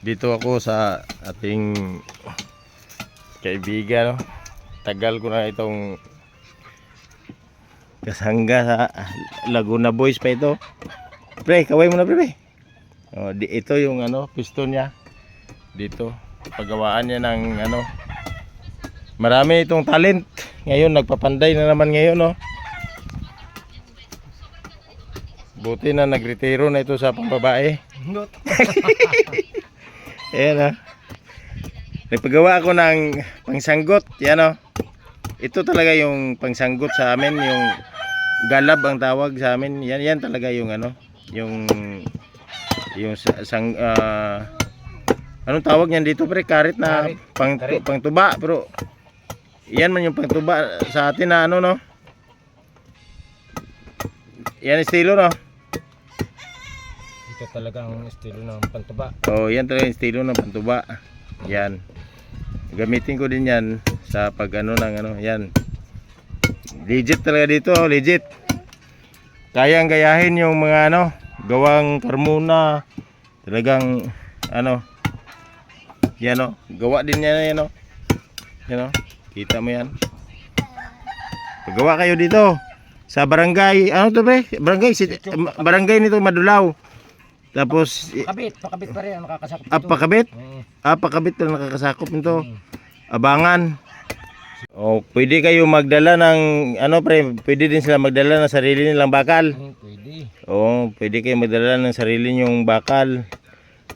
Dito ako sa ating kaibigan. No? Tagal ko na itong kasangga sa Laguna Boys pa ito. Pre, kaway mo na pre. pre. Oh, di, ito yung ano, piston niya. Dito. Paggawaan niya ng ano. Marami itong talent. Ngayon nagpapanday na naman ngayon, no. Buti na nagretiro na ito sa pambabae. Ayan ah. Nagpagawa ako ng pangsanggot. Yan oh. Ito talaga yung pangsanggot sa amin. Yung galab ang tawag sa amin. Yan, yan talaga yung ano. Yung yung sa- sang ah, anong tawag niyan dito pre karit na Karit. pang Karit. pangtuba pero yan man yung pangtuba sa atin na ano no yan estilo no Ito talagang estilo ng pantuba. Oh, yan talaga yung estilo ng pantuba. Yan. Gamitin ko din yan sa pag ano ng ano, yan. Legit talaga dito, oh, legit. Kayang gayahin yung mga ano, gawang Carmona. Talagang ano, yan oh, gawa din yan yan oh. Yan oh, kita mo yan. Paggawa kayo dito sa barangay, ano to pre? Barangay, si, barangay nito Madulaw. Tapos Pakabit, pakabit pa rin ang makakasakop Ah, pakabit? Oo. Ah, pakabit na nakakasakop nito. Mm. Abangan. O, pwede kayo magdala ng, ano pre, pwede din sila magdala ng sarili nilang bakal. Mm, pwede. Oo, pwede kayo magdala ng sarili nyong bakal.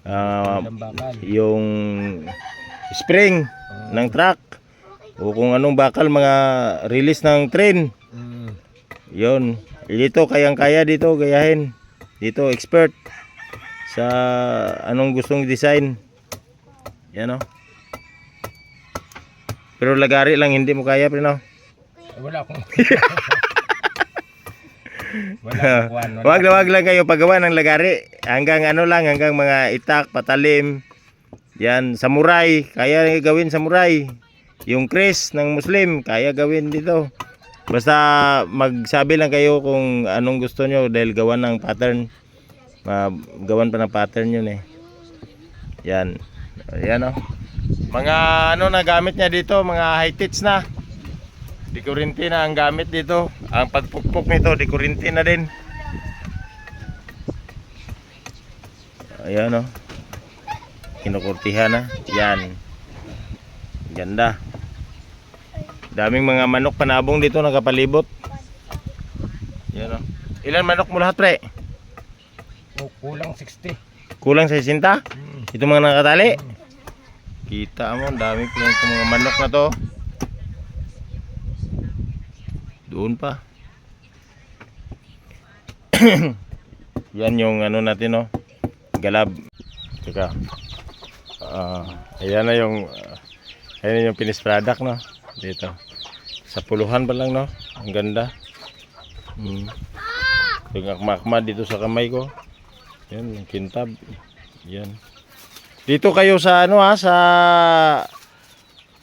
Ah, Ilang bakal. yung spring ng truck. O kung anong bakal, mga release ng train. Mm. Yon. Dito, kayang-kaya dito, gayahin. Dito, expert. Sa anong gustong design. Yan o. Pero lagari lang, hindi mo kaya, pre, no? Wala akong... wala Wag na wag lang kayo paggawa ng lagari. Hanggang ano lang, hanggang mga itak, patalim. Yan, samurai. Kaya gawin samurai. Yung Chris ng Muslim, kaya gawin dito. Basta magsabi lang kayo kung anong gusto nyo dahil gawan ng pattern. Gawan pa ng pattern yun eh. Yan. Yan oh. Mga ano na gamit niya dito, mga high tits na. Dikurinti na ang gamit dito. Ang pagpukpok nito, dikurinti na din. Ayan o. Kinukurtihan na. Yan. Ganda. Daming mga manok panabong dito nakapalibot. Yan o. Ilan manok mo lahat pre? Kulang 60. Kulang sa 60? Mm. Ito mga nakatali. Kita mo, ang dami pa itong mga manok na to. Doon pa. Yan yung ano natin no. Galab. Teka. Ah, ayan na yung ah, ayan na yung finished product no. Dito. Sa puluhan pa lang no. Ang ganda. Hmm. Yung akma dito sa kamay ko. Yan, yung kintab. Yan. Dito kayo sa ano ha, sa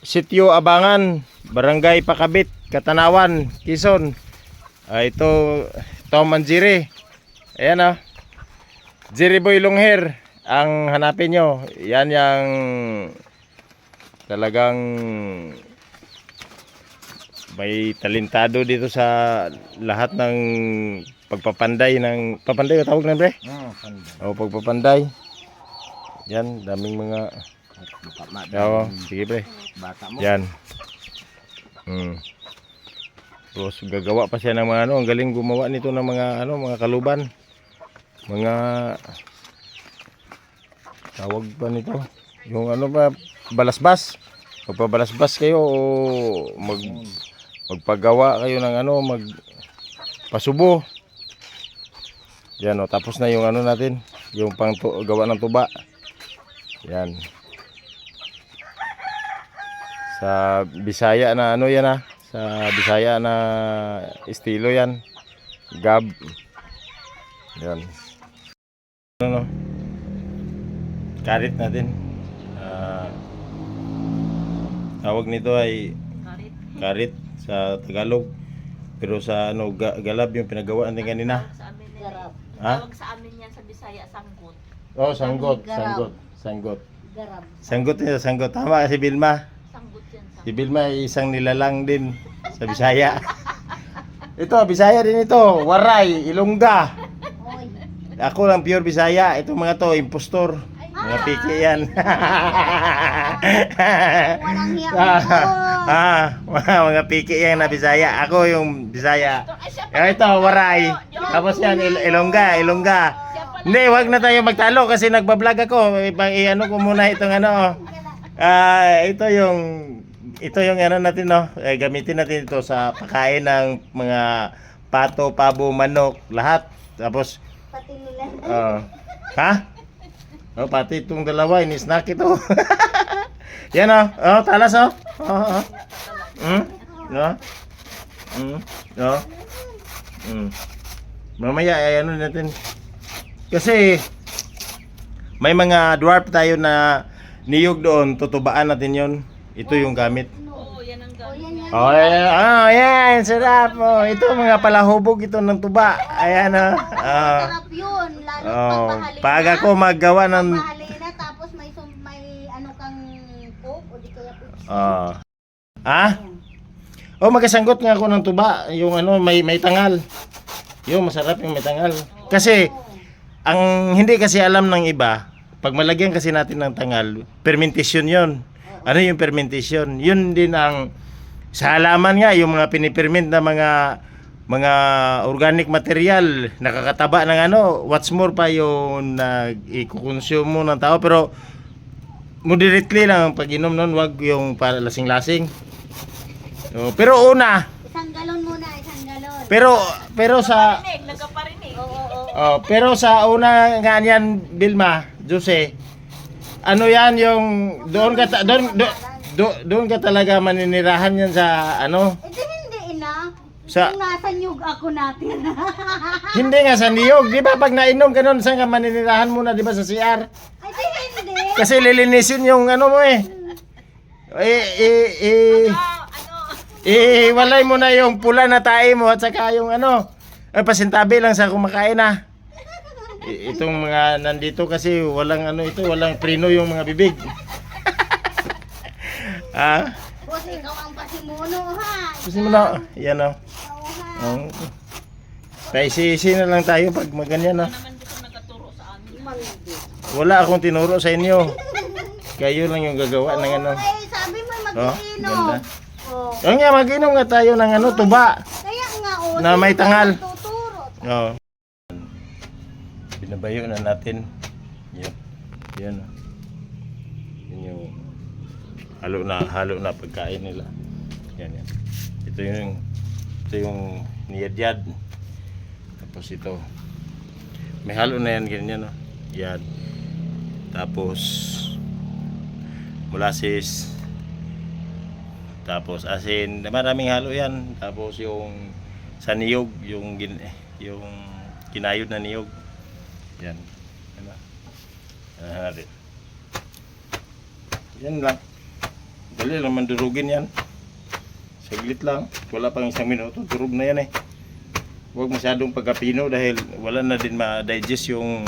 Sitio Abangan, Barangay Pakabit, Katanawan, Quezon. Ah, ito, Tom and Jerry. Ayan ah. Jerry Boy Longhair ang hanapin nyo. Yan yung talagang may talentado dito sa lahat ng pagpapanday ng papanday ba tawag na pre? Oh. O pagpapanday. Yan, daming mga Oo, sige pre. Bata mo. Yan. Hmm. Tapos gagawa pa siya ng mga ano, ang galing gumawa nito ng mga ano, mga kaluban. Mga tawag pa nito. Yung ano ba, balasbas. Magpabalasbas kayo o mag magpagawa kayo ng ano, mag pasubo. Yan o, tapos na yung ano natin, yung pang tu- gawa ng tuba. Yan. Sa Bisaya na ano yan ah. Sa Bisaya na estilo yan. Gab. Yan. Ano no? Karit natin. Ah, tawag nito ay Karit. karit sa Tagalog. Pero sa ano ga- galab yung pinagawa natin kanina. Sa amin nila. Ha? Tawag sa amin yan sa Bisaya, sangkot. Oh, sanggot, sanggot. Sanggot. Garab. Sanggot nito, sanggot. Tama si Bilma. Sanggot yan. Si Bilma ay isang nilalang din sa Bisaya. ito, Bisaya din ito. Waray, Ilongga. Oy. Ako lang pure Bisaya. Itong mga to, impostor. Mga piki yan. Walang hiya. ah, mga, mga piki yan na Bisaya. Ako yung Bisaya. Yung ito, Waray. Tapos yan, Il- Ilongga, Ilongga. Hindi, wag na tayo magtalo kasi nagbablog ako. Ipa- I-ano ko muna itong ano. Ah, ito yung ito yung ano natin no. Eh, gamitin natin ito sa pagkain ng mga pato, pabo, manok, lahat. Tapos Pati nila. ah, ha? Oh, pati itong dalawa, ini-snack ito. Yan oh. Oh, talas oh. Oh, oh. Mm? No? Mm? No? Mm. Mamaya ay ano natin. Kasi may mga dwarf tayo na niyog doon, tutubaan natin 'yon. Ito yung gamit. Oo, yan ang gamit. Oh, yan yan. Oh, ayan, oh, yan, sarap. Oh, ito mga palahubog ito ng tuba. Ayan oh. Oh. Sarap yun. Oh, pag ako maggawa ng Mahalina, tapos may, sum- may ano kang coke o di kaya putsi. Ah. Ah? Oh, magkasanggot nga ako ng tuba, yung ano, may may tangal. Yung masarap yung may tangal. Kasi ang hindi kasi alam ng iba, pag malagyan kasi natin ng tangal, fermentation 'yon. Ano yung fermentation? Yun din ang sa halaman nga yung mga piniperment na mga mga organic material nakakataba ng ano what's more pa yung nag i-consume mo ng tao pero moderately lang ang pag-inom nun wag yung para lasing-lasing Oh, pero una Isang galon muna, isang galon. pero pero sa Oo, oo, oo. Oh, pero sa una nga niyan, Bilma, Jose, ano yan yung doon ka ta- doon do, do- doon ka talaga maninirahan yan sa ano? Eh, ina. Sa Yung nasa nyug ako natin. hindi nga sa niyog, 'di ba? Pag nainom ka noon, saan ka maninirahan muna 'di ba sa CR? Ay, di hindi. Kasi lilinisin yung ano mo eh. Eh, eh, eh, eh, walay mo na yung pula na tae mo at saka yung ano, ay pasintabi lang sa kumakain na. I- Itong mga nandito kasi walang ano ito, walang preno yung mga bibig. ah, Boss, ikaw ang pasimuno, ha? kasi mo na, yan o. Oh. Paisisi na lang tayo pag maganyan no. Mandi. Wala akong tinuro sa inyo. Kayo lang yung gagawa ng ano. Eh, sabi mo Oh, mag-inom. ganda. Oh. Yung nga, mag-inom nga tayo ng ano, tuba. Kaya nga, oh. Na may tangal. Tuturo. Oo. Binabayo na natin. Yun. Yan. oh. Yun yung halo na halo na pagkain nila. Yan yan. Ito yung ito yung niyadyad. Tapos ito. May halo na yan ganyan no. Yan. Tapos molasses. Tapos asin, maraming halo yan. Tapos yung sa niyog, yung gin, yung kinayod na niyog. Yan. Ano natin. Yan lang. Dali lang mandurugin yan. Saglit lang. Wala pang isang minuto. Durog na yan eh. Huwag masyadong pagkapino dahil wala na din ma-digest yung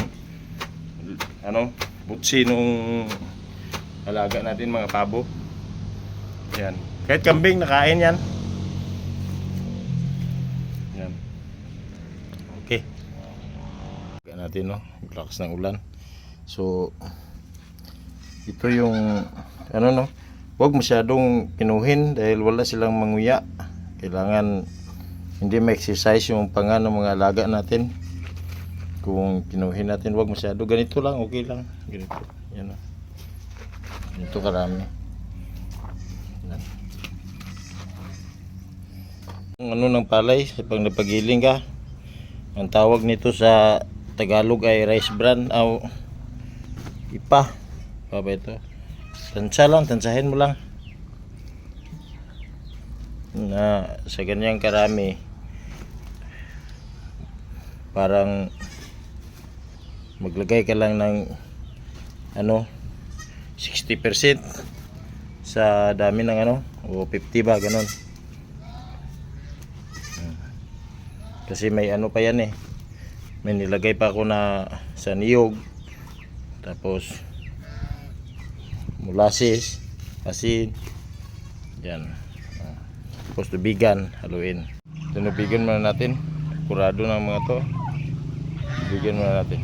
ano, butsi nung alaga natin mga pabo. Yan. Kahit kambing nakain yan. Yan. Okay. Kaya natin no, lakas ng ulan. So ito yung ano no, huwag masyadong pinuhin dahil wala silang manguya. Kailangan hindi ma-exercise yung panga ng mga alaga natin. Kung pinuhin natin, huwag masyado. Ganito lang, okay lang. Ganito. Yan o. Ganito karami. Yan. Ang ano ng palay, pag napagiling ka, ang tawag nito sa Tagalog ay rice bran o ipa. Pa ba ito? Tansa lang, tansahin mo lang. Na sa ganyang karami, parang maglagay ka lang ng ano 60% sa dami ng ano o 50 ba ganon kasi may ano pa yan eh. May nilagay pa ako na sa niyog. Tapos molasses, asin. Yan. Ah. Tapos tubigan, haluin. Tunubigan muna natin. Kurado ng mga to. Tubigan muna natin.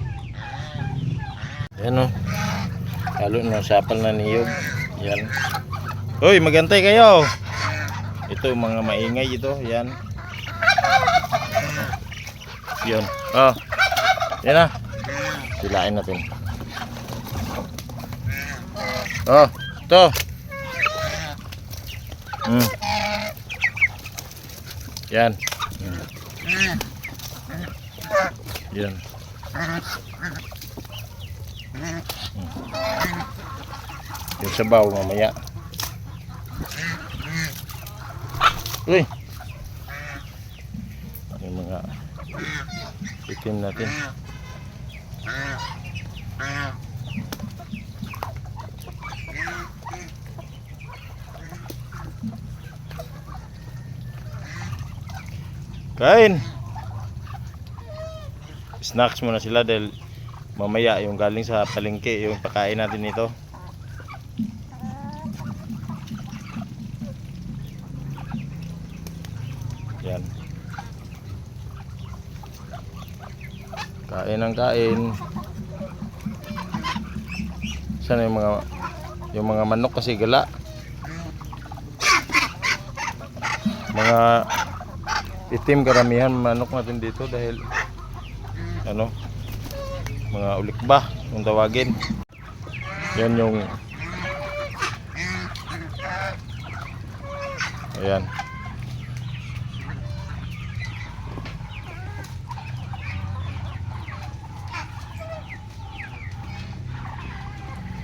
Yan o. Halo na sapal na niyog. Yan. Hoy, magantay kayo. Ito mga maingay ito. Yan. Yan. Oh. Yan na. Silain natin. Oh, to. Hmm. Yan. Hmm. Yan. Hmm. Yung sabaw mamaya. Uy. Yung mga itim natin. Kain. Snacks muna sila dahil mamaya yung galing sa palengke yung pakain natin ito. Yan. Kain ng kain. Sana yung mga yung mga manok kasi gala. Mga itim karamihan manok natin dito dahil ano mga ulikba yung tawagin. Yan yung Ayan.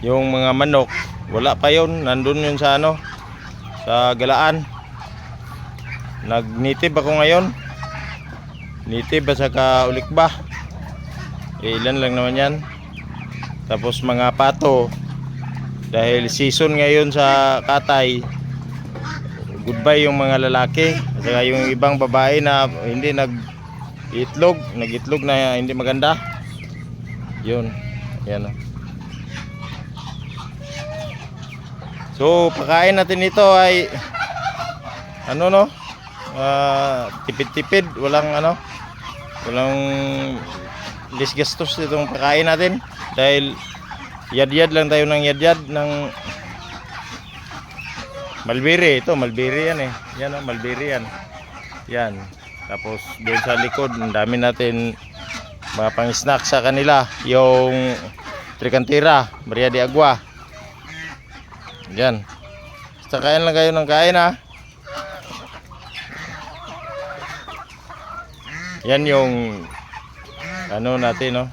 Yung mga manok, wala pa yon nandun yun sa ano, sa galaan. Nagnitib ako ngayon. Nitib at saka ulikba. Eh, ilan lang naman yan. Tapos mga pato, dahil season ngayon sa katay, goodbye yung mga lalaki. At saka yung ibang babae na hindi nag itlog, nag-itlog na hindi maganda. Yun. Yan. oh. So, pagkain natin ito ay ano no? Ah, tipid-tipid, walang ano, walang disgastos itong pagkain natin dahil yad-yad lang tayo ng yad-yad ng Malbiri ito, Malbiri yan eh. Yan oh, Malbiri yan. Yan. Tapos doon sa likod, ang dami natin mga pang snack sa kanila. Yung Tricantira, Maria de Agua. Yan. Basta kain lang kayo ng kain ha. Yan yung ano natin no.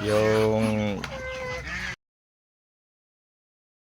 Yung